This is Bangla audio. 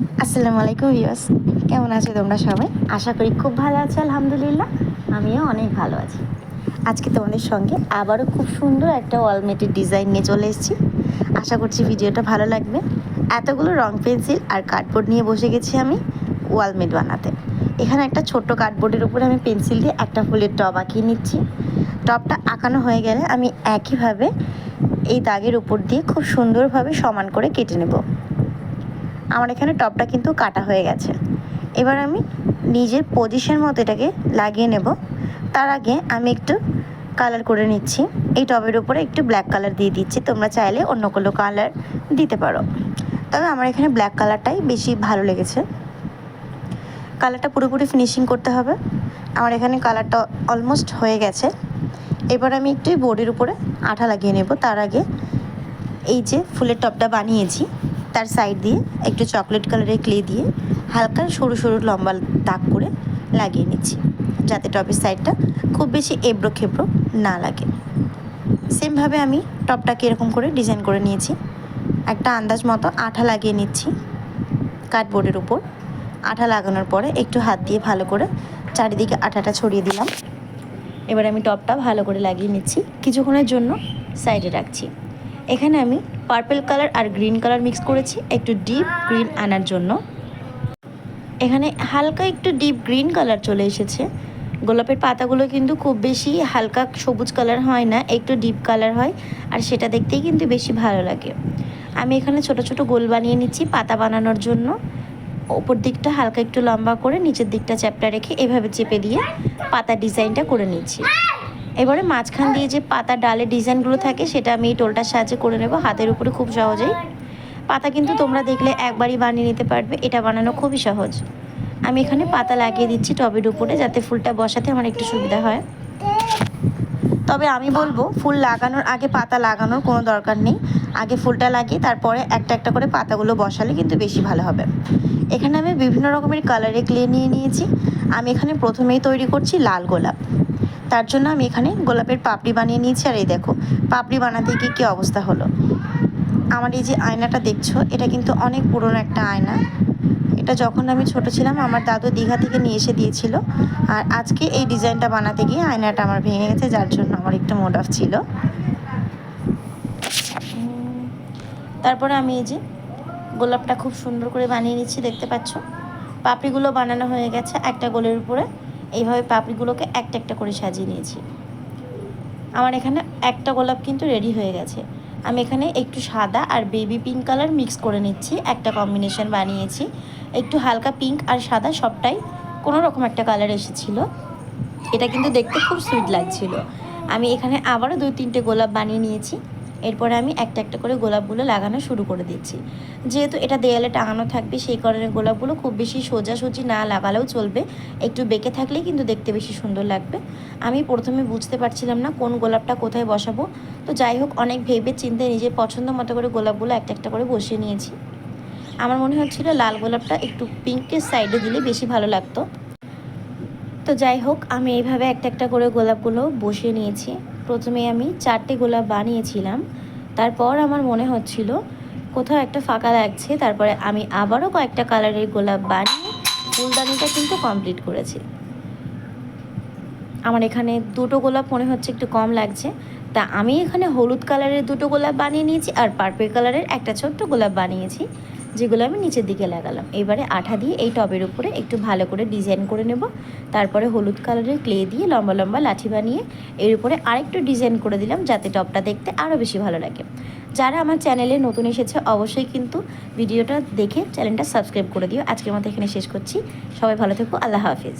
আসসালামু আলাইকুম ভিউয়ার্স। কেমন আছো তোমরা সবাই? আশা করি খুব ভালো আছো আলহামদুলিল্লাহ। আমিও অনেক ভালো আছি। আজকে তোমাদের সঙ্গে আবারও খুব সুন্দর একটা ওয়ালমেটের ডিজাইন নিয়ে চলে এসেছি। আশা করছি ভিডিওটা ভালো লাগবে। এতগুলো রং পেন্সিল আর কার্ডবোর্ড নিয়ে বসে গেছি আমি ওয়ালমেট বানাতে। এখানে একটা ছোট্ট কার্ডবোর্ডের উপরে আমি পেন্সিল দিয়ে একটা ফুলের টব আঁকিয়ে নিচ্ছি। টবটা আঁকানো হয়ে গেলে আমি একইভাবে এই দাগের উপর দিয়ে খুব সুন্দরভাবে সমান করে কেটে নেব। আমার এখানে টপটা কিন্তু কাটা হয়ে গেছে। এবার আমি নিজের পজিশন মতো এটাকে লাগিয়ে নেব। তার আগে আমি একটু কালার করে নিচ্ছি। এই টবের উপরে একটু ব্ল্যাক কালার দিয়ে দিচ্ছি। তোমরা চাইলে অন্য কোনো কালার দিতে পারো। তবে আমার এখানে ব্ল্যাক কালারটাই বেশি ভালো লেগেছে। কালারটা পুরোপুরি ফিনিশিং করতে হবে। আমার এখানে কালারটা অলমোস্ট হয়ে গেছে। এবার আমি একটু বোর্ডের উপরে আঠা লাগিয়ে নেব। তার আগে এই যে ফুলের টপটা বানিয়েছি। তার সাইড দিয়ে একটু চকলেট কালারের ক্লে দিয়ে হালকা সরু সরু লম্বা দাগ করে লাগিয়ে নিচ্ছি, যাতে টপের সাইডটা খুব বেশি এবড়ো খেবড়ো না লাগে। সেমভাবে আমি টপটাকে এরকম করে ডিজাইন করে নিয়েছি। একটা আন্দাজ মতো আঠা লাগিয়ে নিচ্ছি কার্ডবোর্ডের উপর। আঠা লাগানোর পরে একটু হাত দিয়ে ভালো করে চারিদিকে আঠাটা ছড়িয়ে দিলাম। এবার আমি টপটা ভালো করে লাগিয়ে নিচ্ছি, কিছুক্ষণের জন্য সাইডে রাখছি। এখানে আমি পার্পল কালার আর গ্রিন কালার মিক্স করেছি একটু ডিপ গ্রিন আনার জন্য। এখানে হালকা একটু ডিপ গ্রিন কালার চলে এসেছে। গোলাপের পাতাগুলো কিন্তু খুব বেশি হালকা সবুজ কালার হয় না, একটু ডিপ কালার হয় আর সেটা দেখতেই কিন্তু বেশি ভালো লাগে। আমি এখানে ছোট ছোট গোল বানিয়ে নিচ্ছি পাতা বানানোর জন্য। ওপর দিকটা হালকা একটু লম্বা করে নিচের দিকটা চ্যাপটা রেখে এভাবে চেপে দিয়ে পাতা ডিজাইনটা করে নিচ্ছি। এবারে মাঝখান দিয়ে যে পাতা ডালের ডিজাইনগুলো থাকে, সেটা আমি টোলটার সাহায্যে করে নেব হাতের উপরে খুব সহজেই। পাতা কিন্তু তোমরা দেখলে একবারই বানিয়ে নিতে পারবে, এটা বানানো খুবই সহজ। আমি এখানে পাতা লাগিয়ে দিচ্ছি টবের উপরে যাতে ফুলটা বসাতে আমার একটু সুবিধা হয়। তবে আমি বলব, ফুল লাগানোর আগে পাতা লাগানোর কোনো দরকার নেই। আগে ফুলটা লাগিয়ে তারপরে একটা একটা করে পাতাগুলো বসালে কিন্তু বেশি ভালো হবে। এখানে আমি বিভিন্ন রকমের কালারে ক্লে নিয়ে নিয়েছি। আমি এখানে প্রথমেই তৈরি করছি লাল গোলাপ। তার জন্য আমি এখানে গোলাপের পাপড়ি বানিয়ে নিয়েছি, আর এই দেখো, পাপড়ি বানাতে গিয়ে কী অবস্থা হলো? আমার এই যে আয়নাটা দেখছ, এটা কিন্তু অনেক পুরনো একটা আয়না। এটা যখন আমি ছোট ছিলাম, আমার দাদু দীঘা থেকে নিয়ে এসে দিয়েছিল, আর আজকে এই ডিজাইনটা বানাতে গিয়ে আয়নাটা আমার ভেঙে গেছে, যার জন্য আমার একটু মোড অফ ছিল। তারপরে আমি এই যে গোলাপটা খুব সুন্দর করে বানিয়ে নিচ্ছি, দেখতে পাচ্ছ? পাপড়িগুলো বানানো হয়ে গেছে একটা গোলের উপরে। এইভাবে পাপড়িগুলোকে একটা একটা করে সাজিয়ে নিয়েছি। আমার এখানে একটা গোলাপ কিন্তু রেডি হয়ে গেছে। আমি এখানে একটু সাদা আর বেবি পিঙ্ক কালার মিক্স করে নিচ্ছি, একটা কম্বিনেশন বানিয়েছি। একটু হালকা পিঙ্ক আর সাদা সবটাই কোনো রকম একটা কালার এসেছিল। এটা কিন্তু দেখতে খুব সুইট লাগছিল। আমি এখানে আবারও দুই তিনটে গোলাপ বানিয়ে নিয়েছি। এরপরে আমি একটা একটা করে গোলাপগুলো লাগানো শুরু করে দিচ্ছি। যেহেতু এটা দেয়ালে টাঙানো থাকবে, সেই কারণে গোলাপগুলো খুব বেশি সোজাসুজি না লাগালেও চলবে। একটু বেঁকে থাকলেই কিন্তু দেখতে বেশি সুন্দর লাগবে। আমি প্রথমে বুঝতে পারছিলাম না কোন গোলাপটা কোথায় বসাবো। তো যাই হোক, অনেক ভেবে চিন্তে নিজের পছন্দ মতো করে গোলাপগুলো একটা একটা করে বসিয়ে নিয়েছি। আমার মনে হচ্ছিল লাল গোলাপটা একটু পিঙ্কের সাইডে দিলে বেশি ভালো লাগতো। তো যাই হোক, আমি এইভাবে একটা একটা করে গোলাপগুলো বসিয়ে নিয়েছি। প্রথমে আমি চারটে গোলাপ বানিয়েছিলাম। তারপর আমার মনে হচ্ছিল, কোথাও একটা ফাঁকা লাগছে। তারপরে আমি আবারও কয়েকটা কালারের গোলাপ বানিয়ে ফুলদানিটা কিন্তু কমপ্লিট করেছি। আমার এখানে দুটো গোলাপ মনে হচ্ছে একটু কম লাগছে। তা আমি এখানে হলুদ কালারের দুটো গোলাপ বানিয়ে নিয়েছি আর পার্পল কালারের একটা ছোট্ট গোলাপ বানিয়েছি। যেগুলো আমি নিচের দিকে লাগালাম। এবারে আঠা দিয়ে এই টবের উপরে একটু ভালো করে ডিজাইন করে নেব। তারপরে হলুদ কালারের ক্লে দিয়ে লম্বা লম্বা লাঠি বানিয়ে এর উপরে আরেকটু ডিজাইন করে দিলাম যাতে টবটা দেখতে আরও বেশি ভালো লাগে। যারা আমার চ্যানেলে নতুন এসেছে অবশ্যই কিন্তু ভিডিওটা দেখে চ্যানেলটা সাবস্ক্রাইব করে দিও। আজকের মতো এখানে শেষ করছি। সবাই ভালো থেকো। আল্লাহ হাফিজ।